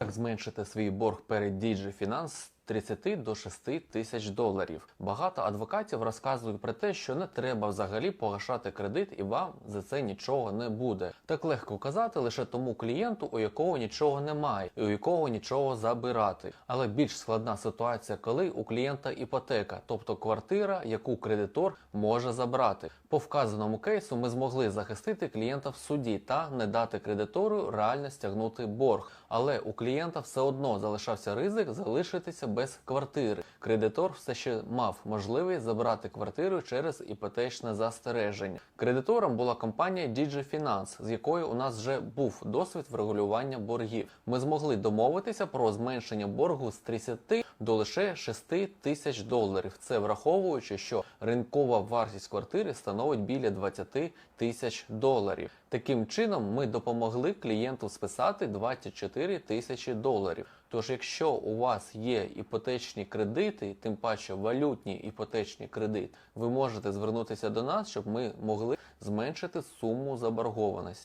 Як зменшити свій борг перед DigiFinance 30 до 6 тисяч доларів. Багато адвокатів розказують про те, що не треба взагалі погашати кредит, і вам за це нічого не буде. Так легко казати лише тому клієнту, у якого нічого немає, і у якого нічого забирати. Але більш складна ситуація, коли у клієнта іпотека, тобто квартира, яку кредитор може забрати. По вказаному кейсу ми змогли захистити клієнта в суді та не дати кредитору реально стягнути борг. Але у клієнта все одно залишався ризик залишитися без квартири. Кредитор все ще мав можливість забрати квартиру через іпотечне застереження. Кредитором була компанія DigiFinance, з якою у нас вже був досвід врегулювання боргів. Ми змогли домовитися про зменшення боргу з 30 до лише 6 тисяч доларів. Це враховуючи, що ринкова вартість квартири становить біля 20 тисяч доларів. Таким чином, ми допомогли клієнту списати 24 тисячі доларів. Тож, якщо у вас є іпотечні кредити, тим паче валютні іпотечні кредити, ви можете звернутися до нас, щоб ми могли зменшити суму заборгованості.